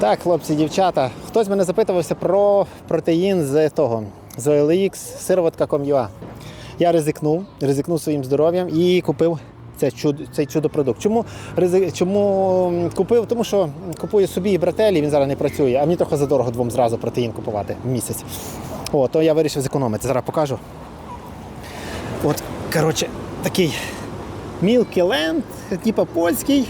Так, хлопці, дівчата. Хтось мене запитувався про протеїн з того, з OLX, сироватка.com.ua. Я ризикнув, ризикнув своїм здоров'ям і купив це чудо, цей чудо-продукт. Чому, ризик, чому купив? Тому що купую собі і брателі, він зараз не працює, а мені трохи задорого двом зразу протеїн купувати в місяць. О, то я вирішив зекономити. Зараз покажу. От, коротше, такий Milky Land, типу польський.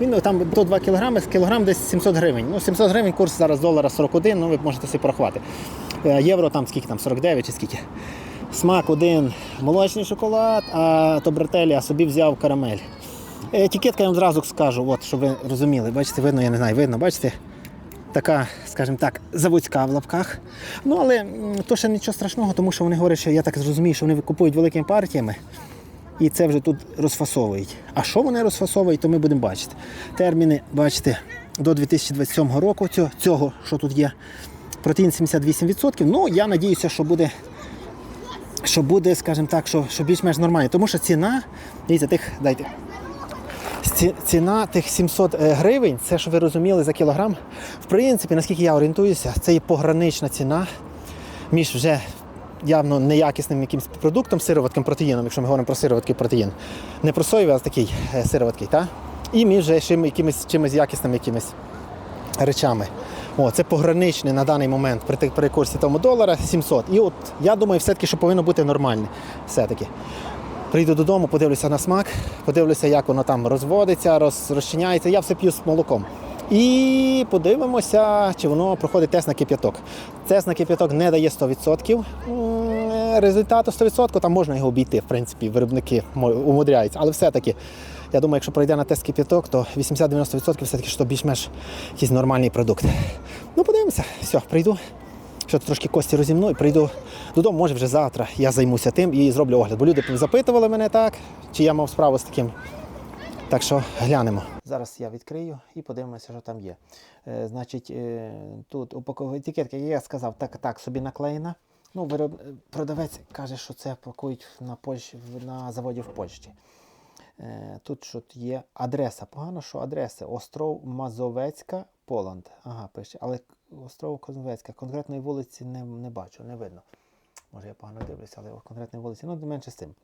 Він ну, там до 2 кг, кілограм десь 700 гривень. Ну, 700 гривень, курс зараз долара 41, ну ви можете собі порахувати. Е, Євро там скільки там, 49 чи скільки. Смак один молочний шоколад, а то брателі, а собі взяв карамель. Етикетка я вам зразу скажу, от, щоб ви розуміли. Бачите, видно, я не знаю, видно, бачите? Така, скажімо так, заводська в лапках. Ну, але то ще нічого страшного, тому що вони говорять, що я так зрозумію, що вони купують великими партіями. І це вже тут розфасовують. А що вони розфасовують, то ми будемо бачити. Терміни, бачите, до 2027 року цього, цього що тут є. Протеїн 78%. Ну, я надіюся, що буде, що буде, скажімо так, що, що більш-менш нормально. Тому що ціна, дивіться, тих, дайте. Ціна тих 700 е, гривень, це що ви розуміли за кілограм. В принципі, наскільки я орієнтуюся, це є погранична ціна між вже явно неякісним якимось продуктом, сироватким протеїном, якщо ми говоримо про сироваткий протеїн. Не про соєвий, а такий е, сироваткий, та? і між якимось, чимось якісним якимось речами. О, це пограничне на даний момент при, при курсі тому долара 700. І от я думаю, все-таки, що повинно бути нормальне. Все-таки. Прийду додому, подивлюся на смак, подивлюся, як воно там розводиться, роз, розчиняється. Я все п'ю з молоком. І подивимося, чи воно проходить тест на кип'яток. Тест на кип'яток не дає 100% м, результату 100%, там можна його обійти, в принципі, виробники умудряються. Але все-таки, я думаю, якщо пройде на тест кип'яток, то 80-90% все-таки що більш-менш якийсь нормальний продукт. Ну, подивимося, все, прийду. Що трошки кості розімну і прийду додому, може вже завтра я займуся тим і зроблю огляд. Бо люди запитували мене так, чи я мав справу з таким. Так що глянемо. Зараз я відкрию і подивимося, що там є. Е, значить, е, тут упаковка етикетка, я сказав, так, так собі наклеєна. Ну, вироб... Продавець каже, що це пакують на, Польщ... на заводі в Польщі. Е, Тут що є адреса. Погано, що адреса. Остров Мазовецька, Поланд. Ага, пише. Але остров Мазовецька. Конкретної вулиці не, не бачу, не видно. Може я погано дивлюся, але конкретної вулиці, ну менше з тим.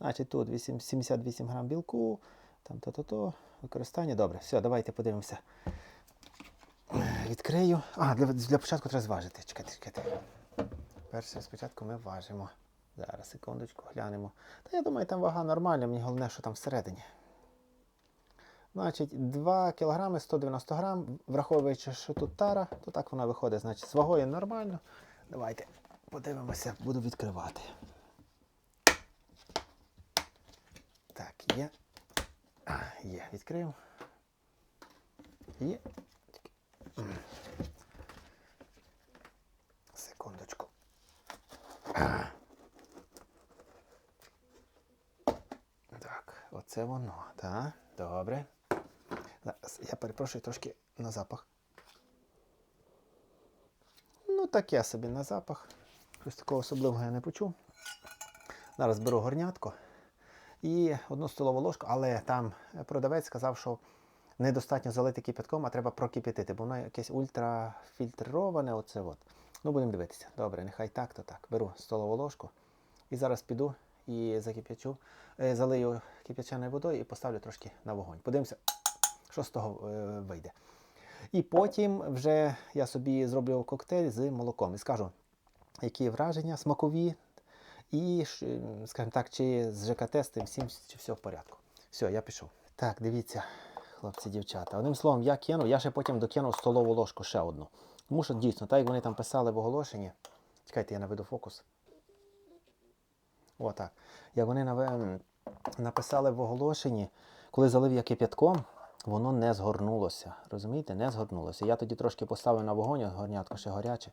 Значить, тут 8, 78 грам білку, там то-то-то, використання. Добре, все, давайте подивимося. Відкрию. А, для, для початку треба зважити. Чекайте, чекайте. Перше, спочатку ми важимо. Зараз, секундочку, глянемо. Та я думаю, там вага нормальна, мені головне, що там всередині. Значить, 2 кг 190 грам, враховуючи, що тут тара, то так вона виходить. Значить, з вагою нормально. Давайте подивимося, буду відкривати. Так, є. Є, відкрив. Є. Секундочку. Так, оце воно, так? Добре. Я перепрошую трошки на запах. Ну, таке собі на запах. Щось такого особливого я не почув. Зараз беру горнятко і одну столову ложку, але там продавець сказав, що недостатньо залити кипятком, а треба прокип'ятити, бо воно якесь ультрафільтроване. Оце от. Ну, будемо дивитися. Добре, нехай так, то так. Беру столову ложку і зараз піду і закип'ячу, е, залию кип'яченою водою і поставлю трошки на вогонь. Подивимося, що з того е, вийде. І потім вже я собі зроблю коктейль з молоком і скажу, які враження смакові, і, скажімо так, чи з ЖКТ з тим всім, чи все в порядку. Все, я пішов. Так, дивіться, хлопці, дівчата. Одним словом, я кинув, я ще потім докинув столову ложку ще одну. Тому що дійсно, так як вони там писали в оголошенні. Чекайте, я наведу фокус. Отак. Як вони наве- написали в оголошенні, коли залив я кип'ятком, воно не згорнулося. Розумієте, не згорнулося. Я тоді трошки поставив на вогонь, горнятко ще гаряче.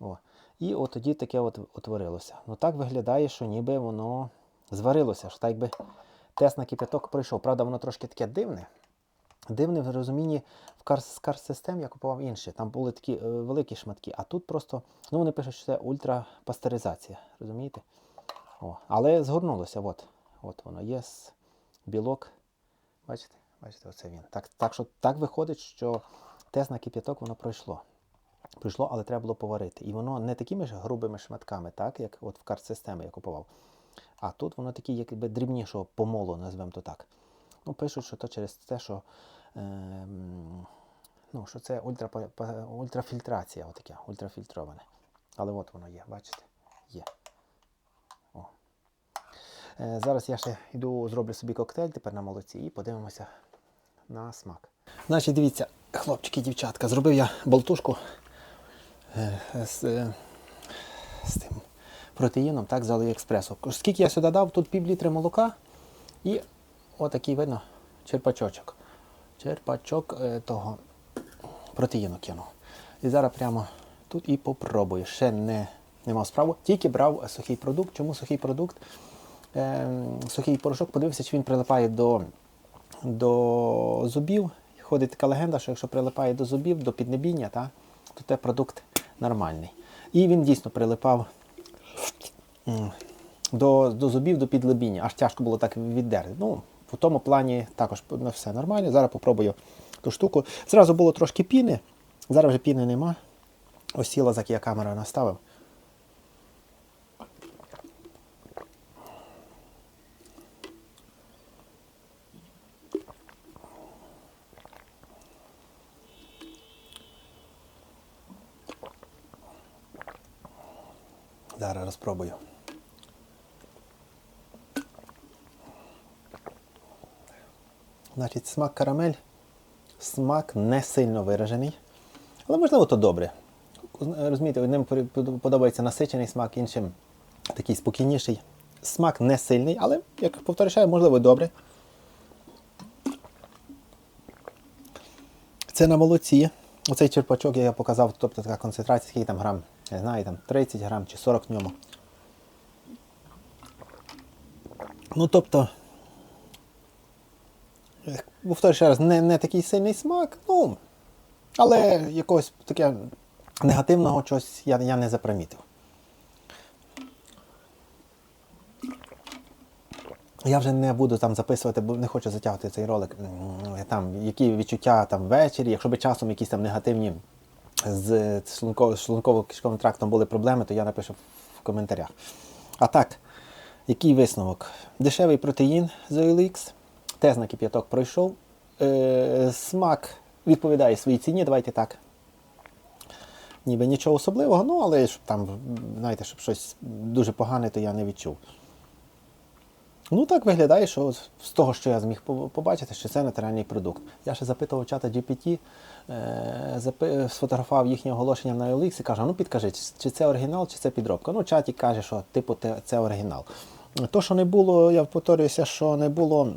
О. І от тоді таке от утворилося. Ну так виглядає, що ніби воно зварилося, що так якби тест на кип'яток пройшов. Правда, воно трошки таке дивне. Дивне в розумінні в карс, карс систем я купував інші. Там були такі е, великі шматки, а тут просто, ну вони пишуть, що це ультрапастеризація. Розумієте? О, але згорнулося. От, от воно є білок. Бачите? Бачите, оце він. Так, так що так виходить, що Тест на кип'яток воно пройшло. Пройшло, але треба було поварити. І воно не такими ж грубими шматками, так, як от в карт-системі я купував. А тут воно такі, якби дрібнішого помолу, назвемо то так. Ну, пишуть, що то через те, що, ем, ну, що це ультра, ультрафільтрація, отаке, ультрафільтроване. Але от воно є, бачите? Є. О. Е, зараз я ще йду, зроблю собі коктейль тепер на молоці і подивимося на смак. Значить, дивіться, хлопчики, дівчатка, зробив я болтушку е, з, е, з тим протеїном, так, з Аліекспресу. Скільки я сюди дав, тут пів літри молока і отакий видно черпачочок. Черпачок е, того протеїну кинув. І зараз прямо тут і попробую. Ще не, не мав справу. Тільки брав сухий продукт. Чому сухий продукт? Е, сухий порошок, подивився, чи він прилипає до, до зубів. Ходить така легенда, що якщо прилипає до зубів, до піднебіння, та, то це продукт нормальний. І він дійсно прилипав до, до зубів, до підлебіння. Аж тяжко було так віддерти. Ну, в тому плані також ну, все нормально. Зараз попробую ту штуку. Зразу було трошки піни, зараз вже піни нема. Ось сіла, за я камеру наставив. Зараз розпробую. Значить, смак карамель. Смак не сильно виражений. Але можливо то добре. Розумієте, одним подобається насичений смак, іншим такий спокійніший. Смак не сильний, але, як повторюю, можливо, добре. Це на молоці. Оцей черпачок я показав, тобто така концентрація, скільки там грам, не знаю, там 30 грам чи 40 в ньому. Ну, тобто, повторюю ще раз, не, не такий сильний смак, ну, але якогось таке негативного чогось я, я не запримітив. Я вже не буду там записувати, бо не хочу затягувати цей ролик. Там, які відчуття там ввечері, якщо би часом якісь там негативні з шлунково-кишковим трактом були проблеми, то я напишу в коментарях. А так, який висновок? Дешевий протеїн з OLX, тест на кип'яток пройшов. Е, смак відповідає своїй ціні, давайте так. Ніби нічого особливого, ну але щоб там, знаєте, щоб щось дуже погане, то я не відчув. Ну так виглядає, що з того, що я зміг побачити, що це натуральний продукт. Я ще запитував чата GPT, е, запи, сфотографував їхнє оголошення на OLX і кажу, ну підкажи, чи це оригінал, чи це підробка. Ну, чаті каже, що типу це оригінал. То, що не було, я повторююся, що не було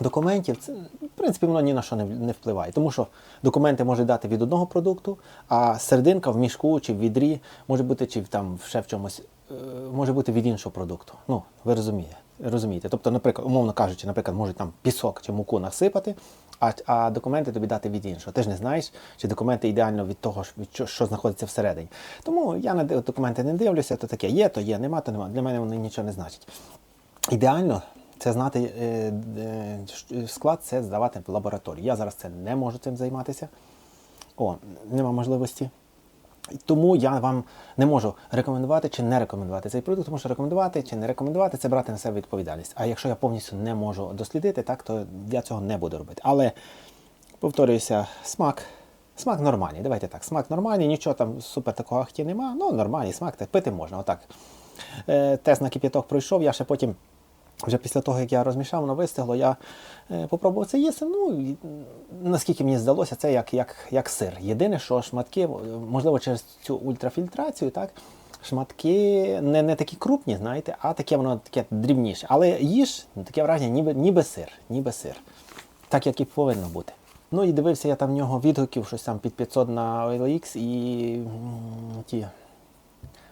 документів, це, в принципі, воно ні на що не, не впливає. Тому що документи можуть дати від одного продукту, а серединка в мішку чи в відрі може бути, чи там ще в чомусь, е, може бути від іншого продукту. Ну, ви розумієте. Розумієте, тобто, наприклад, умовно кажучи, наприклад, можуть там пісок чи муку насипати, а а документи тобі дати від іншого. Ти ж не знаєш, чи документи ідеально від того, що, що знаходиться всередині. Тому я на документи не дивлюся, то таке є, то є, нема, то нема. Для мене вони нічого не значать. Ідеально це знати е, е, склад, це здавати в лабораторії. Я зараз це не можу цим займатися. О, нема можливості. Тому я вам не можу рекомендувати чи не рекомендувати цей продукт, тому що рекомендувати чи не рекомендувати це брати на себе відповідальність. А якщо я повністю не можу дослідити, так то я цього не буду робити. Але повторююся, смак. Смак нормальний. Давайте так, смак нормальний, нічого там супер такого ахті нема. Ну, нормальний смак, так пити можна. Отак. Е, тест на кип'яток пройшов, я ще потім. Вже після того, як я розмішав, воно вистигло, я е, попробував це їсти. Ну, наскільки мені здалося, це як як, як сир. Єдине, що шматки, можливо, через цю ультрафільтрацію, так, шматки не не такі крупні, знаєте, а таке воно таке дрібніше. Але їж, таке враження, ніби ніби сир, ніби сир. Так, як і повинно бути. Ну і дивився я там в нього відгуків, щось там під 500 на OLX і ті,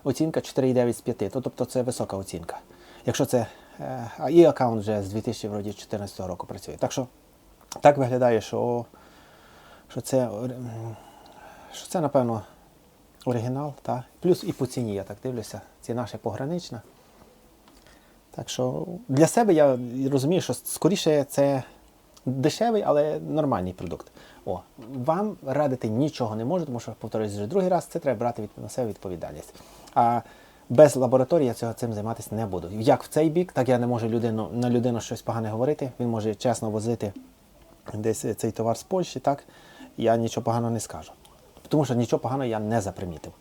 оцінка 4,9 з 5. Тобто це висока оцінка. Якщо це а і аккаунт вже з 2014 року працює. Так що так виглядає, що що, це, що це, напевно, оригінал. Та? Плюс і по ціні, я так дивлюся, ціна ще погранична. Так що для себе я розумію, що скоріше це дешевий, але нормальний продукт. О, вам радити нічого не можу, тому що, повторюсь вже другий раз, це треба брати від, на себе відповідальність. А без лабораторії я цього цим займатися не буду. Як в цей бік, так я не можу людину, на людину щось погане говорити. Він може чесно возити десь цей товар з Польщі, так я нічого поганого не скажу. Тому що нічого поганого я не запримітив.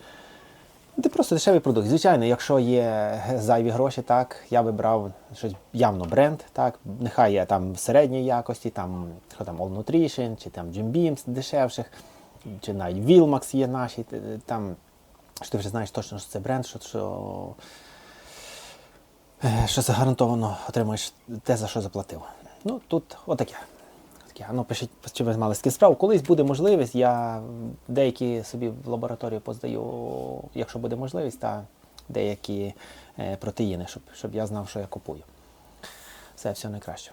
Це просто дешевий продукт. Звичайно, якщо є зайві гроші, так, я би брав щось явно бренд, так, нехай є там середньої якості, там, що там All Nutrition, чи там Jim Beam дешевших, чи навіть Wilmax є наші, там, що ти вже знаєш точно, що це бренд, що, що, е, що це гарантовано отримуєш те, за що заплатив. Ну, тут отаке. Таке, а ну пишіть, чи ви мали таким справу. Колись буде можливість, я деякі собі в лабораторію поздаю, якщо буде можливість, та деякі е, протеїни, щоб, щоб я знав, що я купую. Все, все найкраще.